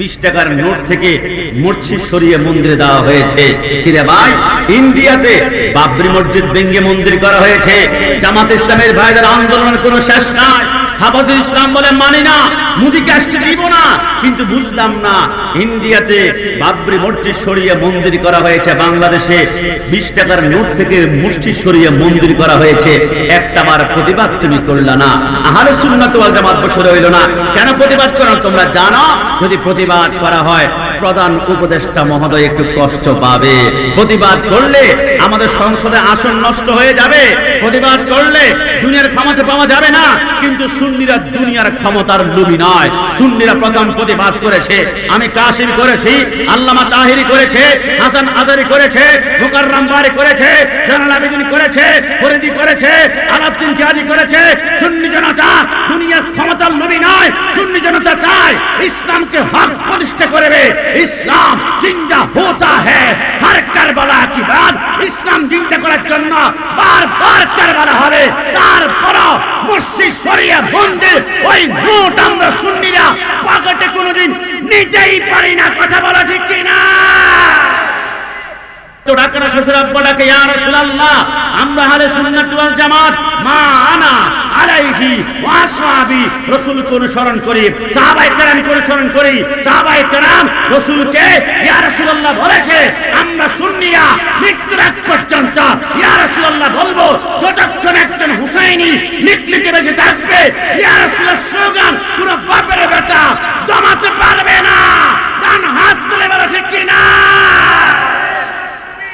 বিশ টাকার নোট থেকে মসজিদ সরিয়ে মন্দিরে দেওয়া হয়েছে। কিরে ভাই, ইন্ডিয়াতে বাবরি মসজিদ ভেঙ্গে মন্দির করা হয়েছে। জামাত ইসলামের ভাইদের আন্দোলনের কোনো শেষ নাই। হাফাজুল ইসলাম বলে, মানি না মুদিকে আসতে দিব না। কিন্তু বুঝলাম না, ইন্ডিয়াতে বাবরি মসজিদ সরিয়ে মন্দির করা হয়েছে, বাংলাদেশে বিশ টাকার নোট থেকে মসজিদ সরিয়ে মন্দির করা হয়েছে। একটা বার প্রতিবাদ তুমি করলা না। আহারে সুন্নাত ওয়াল জামাত বসে রইল না। কেন প্রতিবাদ করো তোমরা জানো, যদি প্রতিবাদ করা হয় প্রধান উপদেষ্টা মহোদয় একটু কষ্ট পাবে। প্রতিবাদ করলে আমাদের সংসদে আসন নষ্ট হয়ে যাবে। প্রতিবাদ করলে দুনিয়ার ক্ষমতা পাওয়া যাবে না। কিন্তু সুন্নিরা দুনিয়ার ক্ষমতার লোভী নয়। সুন্নিরা প্রথম প্রতিবাদ করেছে। আমি কাশিম করেছি, আল্লামা তাহিরি করেছে, হাসান আজারি করেছে, মুকাররাম বারি করেছে, জানাল আবেদিন করেছে, ফরিদি করেছে, আলাউদ্দিন জিহাদি করেছে, সুন্নি জনতা ওই নোট আমরা সুন্নিরা পকেটে কোনোদিন নিতেই পারি না, কথা বলা ঠিক ডাকে না, শ্বশুর আব্বা ডাকে, ইয়া রাসূলুল্লাহ, আমরা হালে সুন্নাত ওয়াল জামাত, মা, আনা আলাইহি ওয়া আসহাবি রাসূলকে অনুসরণ করি, সাহাবায়ে কেরামকে অনুসরণ বলেছে, আমরা সুন্নিয়া, মৃত্যুর স্লোগান পুরো বাপের বেটা দমাতে পারবে না। ডান হাত তুলে ঠিক কিনা?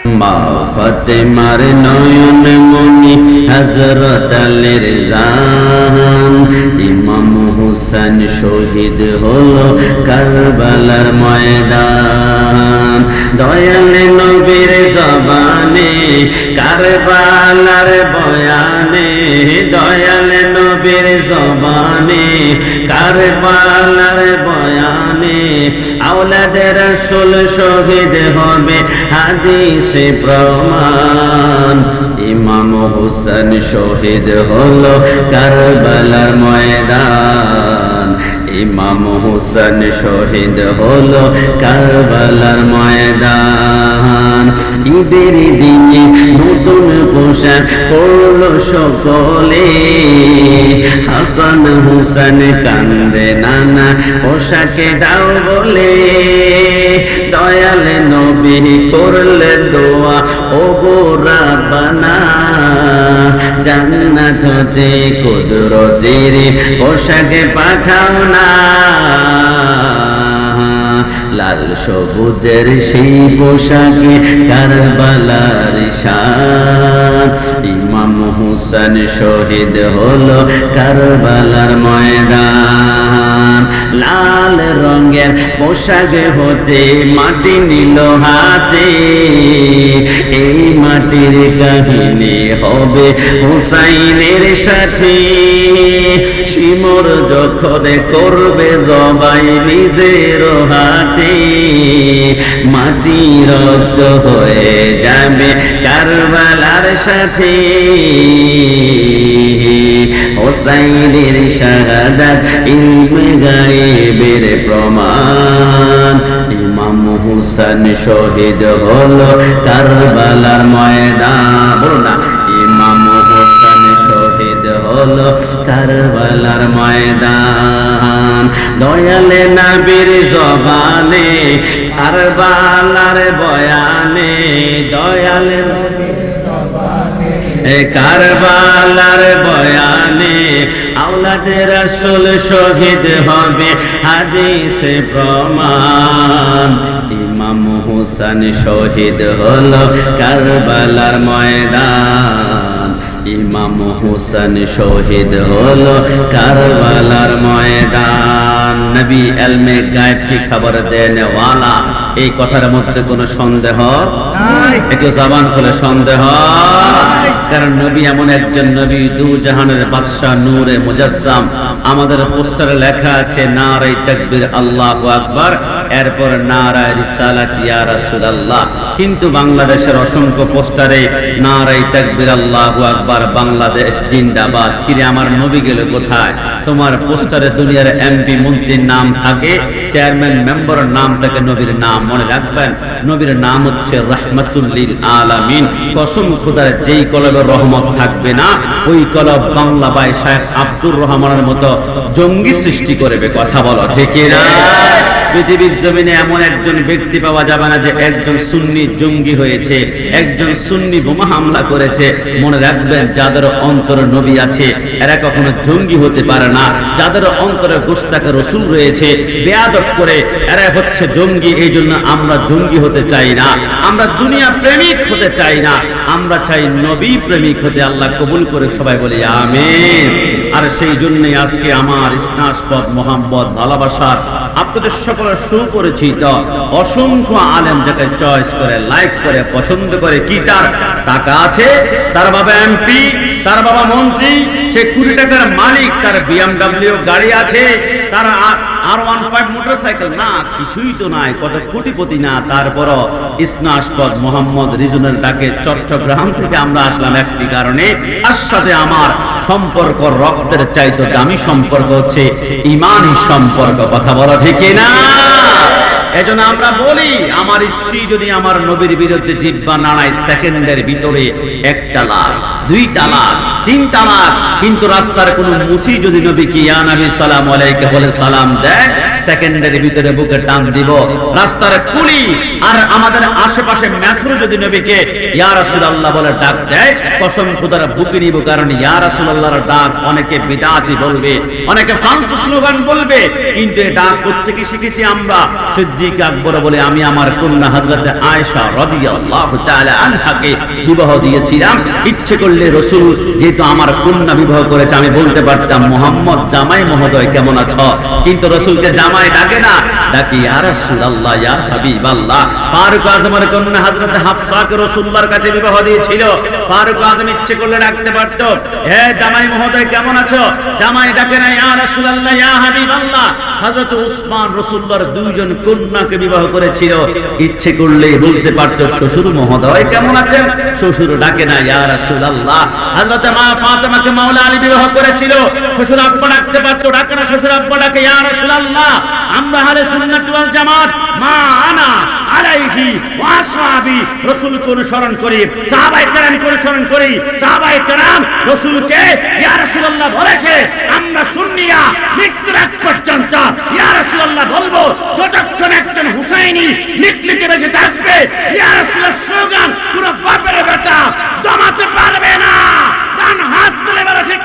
মা ফাতেমার নয়ন মনি হজরত জান ইমাম হুসেন শহীদ হলো কারবালার ময়দান। দয়াল নবীর জবানে, কারবালার বয়ানে, দয়াল নবীর জবানে কারবালার বয়ানে আওলাদের রসুল শহীদ হবে হাদিসে প্রমাণ। ইমাম হোসেন শহীদ হলো কারবালার ময়দান। ইমাম হোসেন শহীদ হলো কারবালার ময়দান। ঈদের দিনে নতুন পোশাক পরলো সকলে। হাসান হুসেন কান্দে নানা পোশাকে দাও বলে। দয়াল নবী করলে দোয়া ও গোরা বানা জান্নাত হতে কুদরতের পোশাকে পাঠাও না। লাল সবুজের সেই পোশাকে কারবালার শান। ইমাম হুসেন শহীদ হলো কারবালার ময়দান। লাল রঙের পোশাকে হতে মাটি নিল হাতে। এই মাটির কাহিনী হবে হুসাইনের সাথে। শিমর যখন করবে জবাই নিজের হাতে, মাটি রক্ত হয়ে যাবে কারবালার সাথে। হোসাইনের শাহাদাত ইলমে গায়েবের প্রমাণ। ইমাম হুসেন শহীদ হলো কারবালার ময়দান। বলো না হলো কারবালার ময়দান। দয়ালে নাবির জবানে কারবালার বয়ানে দয়ালে কারবালার বয়ানে আওলাদের রাসূল শহীদ হবে হাদিসে প্রমাণ। ইমাম হুসেন শহীদ হলো কারবালার ময়দান। ইমাম হুসেন শহীদ হলো কারবালার ময়দান। নবী এলমে গায়েবকে খবর দেন ওয়ালা। এই কথার মধ্যে কোনো সন্দেহ? একটু জবান খুলে সন্দেহ? কারণ নবী এমন একজন নবী দু জাহানের বাদশাহ নূরে মুজাসসাম। আমাদের পোস্টারে লেখা আছে নারাই তাকবীর আল্লাহু আকবার। এরপর নারায় রিসালাত, ইয়া রাসূলুল্লাহ। কিন্তু বাংলাদেশের অসংখ্য পোস্টারে নারাই তাকবীর, আল্লাহু আকবার, বাংলাদেশ জিন্দাবাদ। কিরে, আমার নবী গেল কোথায়? তোমার পোস্টারে দুনিয়ার এমপি, মন্ত্রীর নাম থাকে, চেয়ারম্যান মেম্বারের নাম থাকে, নবীর নাম মনে রাখবেন। নবীর নাম হচ্ছে রহমাতুল্লিল আলামিন। কসম খুদার যেই কলবের রহমত থাকবে না, ওই কলব বাংলা বাই শেখ আব্দুর রহমানের মতো জঙ্গি সৃষ্টি করবে, কথা বলো, ঠিক না পৃথিবীর জমিনে এমন একজন ব্যক্তি পাওয়া যাবে না যে একজন সুন্নি জঙ্গি হয়েছে, একজন সুন্নি বোমা হামলা করেছে। মনে রাখবেন, যাদের অন্তরে নবী আছে, এরা কখনো জঙ্গি হতে পারে না। যাদের অন্তরে গোস্তাকে রসুল রয়েছে, বেয়াদব করে এরা হচ্ছে জঙ্গি। এই জন্য আমরা জঙ্গি হতে চাই না। আমরা দুনিয়া প্রেমিক হতে চাই না। আমরা চাই নবী প্রেমিক হতে আল্লাহ কবুল করে সবাই বলি, আমিন। আর সেই জন্যই আজকে আমার স্নাসপদ মোহাম্মদ ভালোবাসার আপনাদের সকলের তো অসংখ্য আলেম যাকে চয়েস করে লাইক করে, পছন্দ করে, কি তার টাকা আছে? তার বাবা এমপি তার বাবা মন্ত্রী, সে কুড়ি টাকার মালিক, তার বিএমডাব্লিউ গাড়ি আছে, তার আর ওয়ান না, কিছুই তো নাই, কত না থেকে আমরা আসলাম একটি কারণে। তার সাথে আমার সম্পর্ক, রক্তের চাইতে দামি সম্পর্ক হচ্ছে ইমানই সম্পর্ক, কথা বলা ঠিক না এজন্য আমরা বলি, আমার স্ত্রী যদি আমার নবীর বিরুদ্ধে জিব্বা নাড়ায়, সেকেন্ডের ভিতরে এক তালাক দুই তালাক তিন তালাক কিন্তু রাস্তার কোন মুসি যদি নবীকে ইয়া নবী, সালাম আলাইকে, বলে সালাম দেয় সেকেন্ডের ভিতরে বুকে টান দিব। রাস্তার কুলি আর আমাদের আশেপাশে মেথুর যদি নবীকে ইয়া রাসূলুল্লাহ বলে ডাক দেয়, কসম খুদার বুকে নিব কারণ ইয়া রাসূলুল্লাহর ডাক অনেকে বিদাতি বলবে, অনেকে ফালতু স্লোগান বলবে, কিন্তু এই ডাক কোত্থেকে শিখেছি আমরা। সিদ্দিক আকবর বলে, আমি আমার কন্যা হযরতে আয়েশা রাদিয়াল্লাহু তাআলা আনহাকে বিবাহ দিয়েছিলাম। ইচ্ছে করলে রসুল যেহেতু আমার কন্যা বিবাহ করেছে, আমি বলতে পারতাম, মোহাম্মদ জামাই মহোদয়, কেমন আছো? কিন্তু রসুলকে জামাই ডাকে না। ডাকি, ইয়া ফারুক আজমের কন্যা হযরত হাফসাকে রাসূলুল্লাহর কাছে বিবাহ দিয়েছিল। ফারুক আজম ইচ্ছে করলে ডাকতে পারত। হে জামাই মহোদয়, কেমন আছো? জামাই ডাকে না, ইয়া রাসূলুল্লাহ, ইয়া হযরত উসমান রাসূলুল্লাহর দুইজন কন্যাকে বিবাহ করেছিল। ইচ্ছে করলে বলতে পারত, শ্বশুর মহোদয়, কেমন আছেন? শ্বশুর ডাকে না, ইয়া রাসূলুল্লাহ। হযরত মা ফাতেমাকে মাওলা আলী বিবাহ করেছিল। শ্বশুর আব্বা ডাকতে পারতো, ডাকে না, শ্বশুর আব্বা ডাকে, ইয়া রাসূলুল্লাহ। আমরা সুন্নাত ওয়াল জামাত, মা আনা আলাইহি ওয়া রাসূলকে অনুসরণ করি, সাহাবায়ে কেরামকে অনুসরণ করি। সাহাবায়ে কেরাম রাসূলকে, ইয়া রাসূলুল্লাহ বলেছে, আমরা সুন্নিয়া পর্যন্ত, ইয়া রাসূলুল্লাহ বলব, যতক্ষণ একজন হুসাইনি বেঁচে থাকবে, ইয়া স্লোগান পুরো বাপের বেটা দমাতে পারবে না। ডান হাত তুলে বলো, ঠিক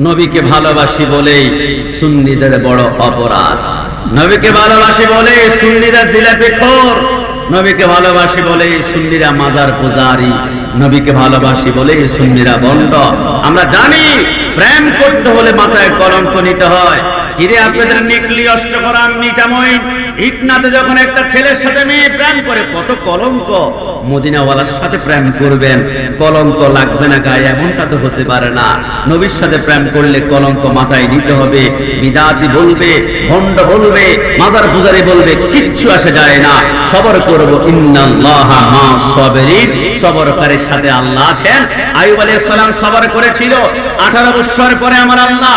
নবীকে ভালোবাসি বলেই সুন্নিদের বড় অপরাধ। নবীকে ভালোবাসি বলে সুন্নিরা জিলাপি খোর। নবীকে ভালোবাসি বলে সুন্নিরা মাজার পূজারি। নবীকে ভালোবাসি বলে সুন্নিরা বন্ধ। আমরা জানি, প্রেম করতে হলে মাথায় কলঙ্ক নিতে হয়। কিরে আপনাদের নিকলি অষ্টকরাম নিটাময়। ইটনাতে যখন একটা ছেলের সাথে মেয়ে প্রেম করে, কত কলঙ্ক। মদিনাওয়ালার সাথে প্রেম করবেন। কলঙ্ক লাগবে না গায়ে, এমনটা তো হতে পারে না। নবীর সাথে প্রেম করলে কলঙ্ক মাথায় নিতে হবে। বিদাতি বলবে, ভণ্ড বলবে, মাজার পূজারি বলবে, কিচ্ছু আসে যায় না। সবর করব, ইন্নাল্লাহ মা সাবিরিন। সবরকারীর সাথে আল্লাহ আছেন। আইয়ুব আলাইহিস সালাম সবর করেছিল। 18 বছর পরে আমার আল্লাহ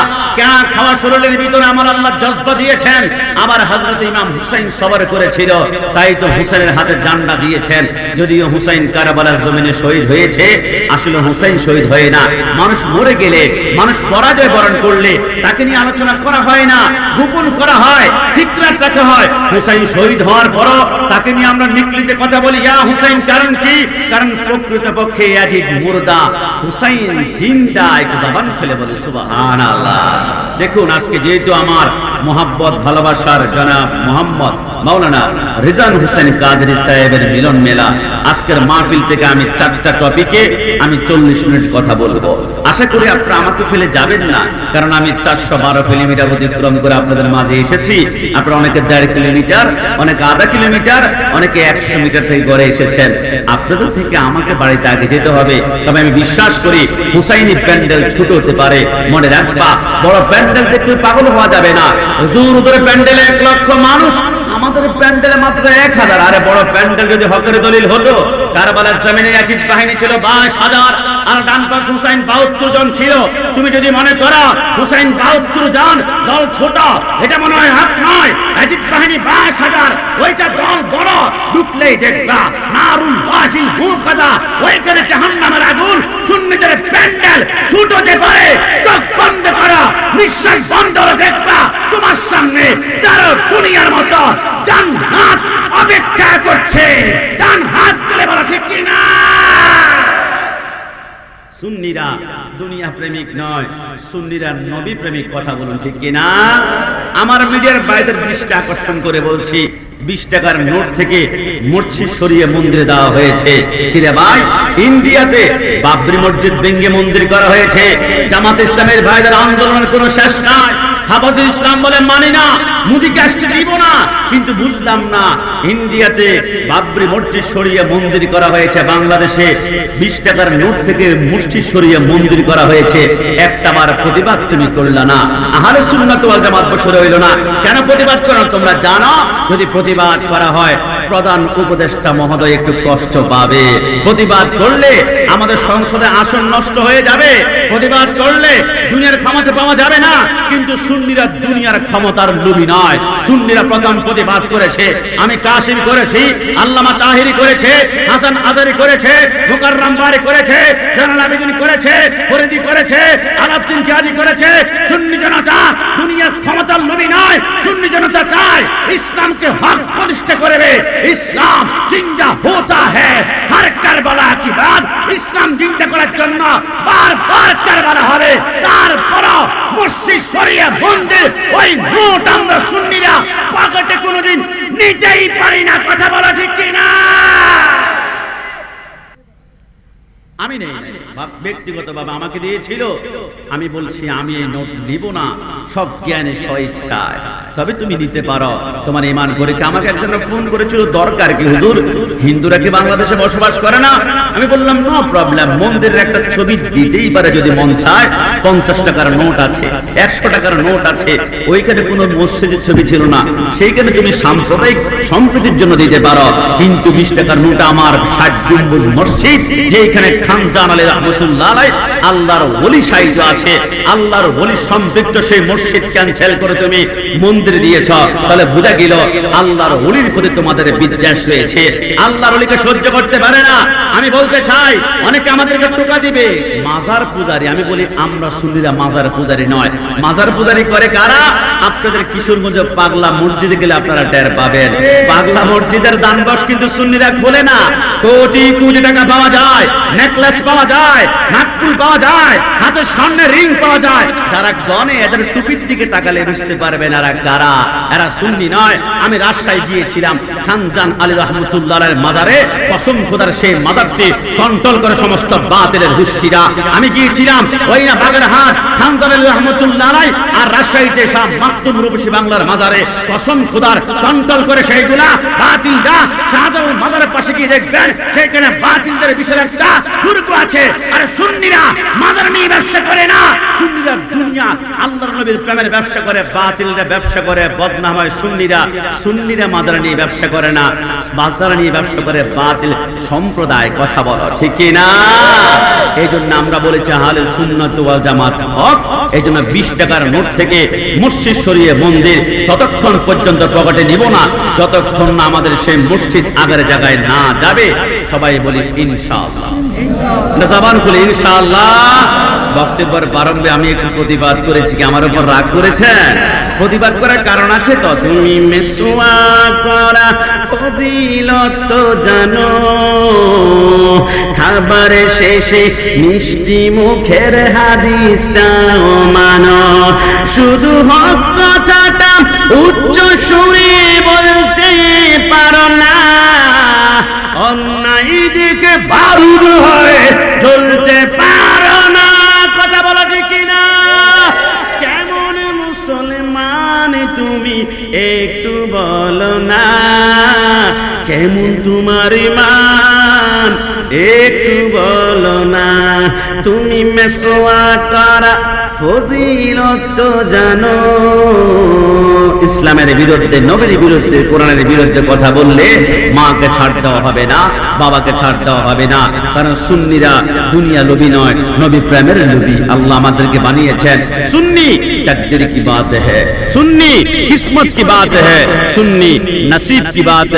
খাওয়া শরীরের ভিতরে আমার আল্লাহ জজবা দিয়েছেন। আমার হযরত ইমাম হুসাইন সবর করেছিল। তাই তো হুসাইনের হাতে জান্ডা দিয়েছেন। যদিও হুসাইন কারাবালার জমিনে শহীদ হয়েছে, আসলে হুসাইন শহীদ হয় না। মানুষ মরে গেলে, মানুষ পরাজয় বরণ করলে তাকে নিয়ে আলোচনা করা হয় না, গোপন করা হয় সিক্রেট রাখা হয়। হুসাইন শহীদ হওয়ার পরও তাকে নিয়ে আমরা নিকলিতে কথা বলি, ইয়া হুসাইন, কারণ কি? কারণ প্রকৃত পক্ষে মুর্দা, হুসাইন জিন্দা, একটু জবান ফেলে বলে, সুবহানাল্লাহ। দেখুন আজকে যেহেতু আমার মোহাব্বত, ভালোবাসার জনাব মোহাম্মদ মাওলানা রিজান হোসেন কাদরি সাহেবের মিলন মেলা। আজকের মাহফিল থেকে আমি চারটা টপিকে আমি চল্লিশ মিনিট কথা বলব। আশা করি আপনারা আমাকে ফেলে যাবেন না, কারণ আমি চারশো বারো কিলোমিটার অতিক্রম করে আপনাদের মাঝে এসেছি। আপনারা অনেকে দেড় কিলোমিটার, অনেকে আধা কিলোমিটার, অনেকে একশো মিটার থেকে গড়ে এসেছেন। আপনাদের থেকে আমাকে বাড়িতে আগে যেতে হবে। তবে আমি বিশ্বাস করি, হুসাইনি প্যান্ডেল ছোট হতে পারে। মনে রাখবা বড় প্যান্ডেল দেখতে পাগল হওয়া যাবে না। প্যান্ডেলে এক লক্ষ মানুষ, আমাদের প্যান্ডেলে মাত্র এক হাজার। আরে বড় প্যান্ডেল যদি হকের দলিল হতো, কারবালার জমিনে অ্যাচিড বাহিনী ছিল বাইশ হাজার। আর ডান পাশ হুসাইন বাহাত্তর জন ছিল। তুমি যদি মনে করো, হুসাইন বাহাত্তর জন, দল ছোট, এটা মনে হয় হাত নয় অ্যাচিড বাহিনী বাইশ হাজার, ওইটা দল বড় ঢুকলেই দেখবা, নারুল বাহিল মুকাদা ওইখানে জাহান্নামের আগুন প্যান্ডেল, ছোট যে করে, চোখ বন্ধ করো, নিঃশ্বাস বন্ধ দেখবা, তোমার সামনে তার দুনিয়ার মতো দুনিয়া প্রেমিক নয়, সুন্নিরা নবী প্রেমিক কথা বলুন ঠিক কিনা? আমার মিডিয়ার বাইরের দৃষ্টি আকর্ষণ করে বলছি, বিশ টাকার নোট থেকে মূর্ছি সরিয়ে মন্দিরে দেওয়া হয়েছে। কিরে ভাই, ইন্ডিয়াতে বাবরি মসজিদ ভেঙ্গে মন্দির করা হয়েছে। জামাত ইসলামের ভাইদের আন্দোলনের কোনো শেষ নাই। হাফাজুল ইসলাম বলে, মানি না মুদি আসতে দিব না। কিন্তু বুঝলাম না, ইন্ডিয়াতে বাবরি মসজিদ সরিয়ে মন্দির করা হয়েছে, বাংলাদেশে বিশ টাকার নোট থেকে মসজিদ সরিয়ে মন্দির করা হয়েছে। একটা বার প্রতিবাদ তুমি করলা না আহারে সুন্নাত ওয়াল জামাত বসে রইল না। কেন প্রতিবাদ করো তোমরা জানো, যদি প্রতিবাদ করা হয় প্রধান উপদেষ্টা মহোদয় একটু কষ্ট পাবে। প্রতিবাদ করলে আমাদের সংসদে আসন নষ্ট হয়ে যাবে। প্রতিবাদ করলে দুনিয়ার ক্ষমতা পাওয়া যাবে না। কিন্তু সুন্নিরা দুনিয়ার ক্ষমতার লোভী নয়। সুন্নিরা প্রথম প্রতিবাদ করেছে। আমি কাশিম করেছি, আল্লামা তাহিরি করেছে, হাসান আজারি করেছে, মুকাররাম বারি করেছে জানাল আবেদিন করেছে, ফরিদি করেছে, আলাউদ্দিন জিহাদি করেছে। সুন্নি জনতা দুনিয়ার ক্ষমতার লোভী নয়। সুন্নি জনতা চায় ইসলামকে হক প্রতিষ্ঠা করবে। ইসলাম জিন্দা হোতা হ্যায় হর কারবালা কি বাদ? ইসলাম জিন্দা করার জন্য বারবার কারবালা হবে। তারপর মসজিদ মন্দির ওই নোট আমরা সুন্নিরা পকেটে কোনোদিন নিতেই পারি না। কথা বলা ঠিক কিনা আমি নেই। ব্যক্তিগত বাবা আমাকে দিয়েছিল। আমি বলছি, আমি এই নোট নিব না। সব জ্ঞানে স্বইচ্ছায় তবে তুমি নিতে পারো। তোমার ইমান করে আমাকে একজন ফোন করেছিল, দরকার কি হুজুর? হিন্দুরা কি বাংলাদেশে বসবাস করে না? আমি বললাম, নো প্রবলেম, মন্দিরের একটা ছবি দিতেই পারে যদি মন চায়। পঞ্চাশ টাকার নোট আছে, একশো টাকার নোট আছে, ওইখানে কোনো মসজিদের ছবি ছিল না। সেইখানে তুমি সাম্প্রদায়িক সম্প্রীতির জন্য দিতে পারো। কিন্তু বিশ টাকার নোট আমার ষাট গম্বুজ মসজিদ যেখানে খান জান আলী রহমতুল্লাহ আল্লাহর ওলি সাহিত্য আছে, আল্লাহর ওলি সম্পৃক্ত সেই মসজিদ ক্যান্সেল করে তুমি মন্দির দিয়েছ, তাহলে বোঝা গেল আল্লাহর ওলির প্রতি তোমাদের বিদ্বেষ রয়েছে। আল্লাহর ওলিকে সহ্য করতে পারে না। আমি বলতে চাই, অনেকে আমাদেরকে টোকা দিবে। মাজার পূজারি, আমি বলি, আমরা সুন্নিরা মাজার পূজারি নয়। মাজার পূজারি করে কারা? আপনাদের কিশোরগঞ্জ পাগলা মসজিদে গেলে আপনারা টের পাবেন। পাগলা মসজিদের দানবস কিন্তু সুন্নিরা খোলে না। কোটি কোটি টাকা পাওয়া যায়, নেকলেস পাওয়া যায়, নাকফুল পাওয়া যায়, হাতের স্বর্ণের রিং পাওয়া যায়। যারা গনে, এদের টুপির দিকে তাকালে বুঝতে পারবেন এরা কারা এরা সুন্নি নয়। আমি রাজশাহী গিয়েছিলাম, খানজান আলী রহমতুল্লাহ মাজারে। কসম খোদার সেই মাজারটি কন্ট্রোল করে সমস্ত বাতিলের হুষ্টিরা আমি গিয়েছিলাম ওই না বাগেরহাট, খানজান আলী রহমতুল্লাহ আর রাজশাহীতে সব মাকতুম রূপসী বাংলার মাজারে। কসম খোদার কন্ট্রোল করে সেইগুলা বাতিলরা শাহজালাল মাজারের পাশে গিয়ে দেখবেন সেখানে বাতিলদের বিষয়ের একটা দুর্গ আছে। আর সুন্নিরা মাজার নিয়ে ব্যবসা করে না। সুন্নিরা দুনিয়া আল্লাহর নবীর প্রেমের ব্যবসা করে বাতিলরা ব্যবসা করে বদনাম হয় সুন্নিরা সুন্নিরা মাজার নিয়ে ব্যবসা করে না মাজার নিয়ে ব্যবসা করে বাতিল সম্প্রদায়, কথা বলো, ঠিক কি না? এই জন্য আমরা বলেছি হালে সুন্নত ওয়াল জামাত হক। এই জন্য বিশ টাকার নোট থেকে মসজিদ সরিয়ে মন্দির ততক্ষণ পর্যন্ত পকেটে নিব না। যতক্ষণ না আমাদের সেই মসজিদ আগের জায়গায় না যাবে, সবাই বলি, ইনশাআল্লাহ। জবান খুলে, ইনশাআল্লাহ। বক্তব্যের প্রারম্ভে আমি একটু প্রতিবাদ করেছি কি, আমার উপর রাগ করেছেন? প্রতিবাদ করার কারণ আছে তো? তুমি মেসুয়া করা ফজিলত জানো। খাবার শেষে মিষ্টি মুখের হাদিসটাও মানো। শুধু হক কথাটা উচ্চ সুরে বলতে পারো না। অন্যায় দিকে বারুদ হয়ে চলতে কেমন তোমার ইমান, একটু বলো না। তুমি মেসোয়া করা, ফজিলত জানো। ইসলামের বিরুদ্ধে, নবীর বিরুদ্ধে, কোরআনের বিরুদ্ধে কথা বললে মাকে ছাড় দেওয়া হবে না, বাবাকে ছাড় দেওয়া হবে না। কারণ সুন্নিরা দুনিয়া লোভী নয়, নবী প্রেমের লোভী। আল্লাহ আমাদেরকে বানিয়েছেন। সুন্নি তকদির কি বাত হ্যাঁ সুন্নি কিসমত কি বাত হ্যাঁ সুন্নি নসিব কি বাত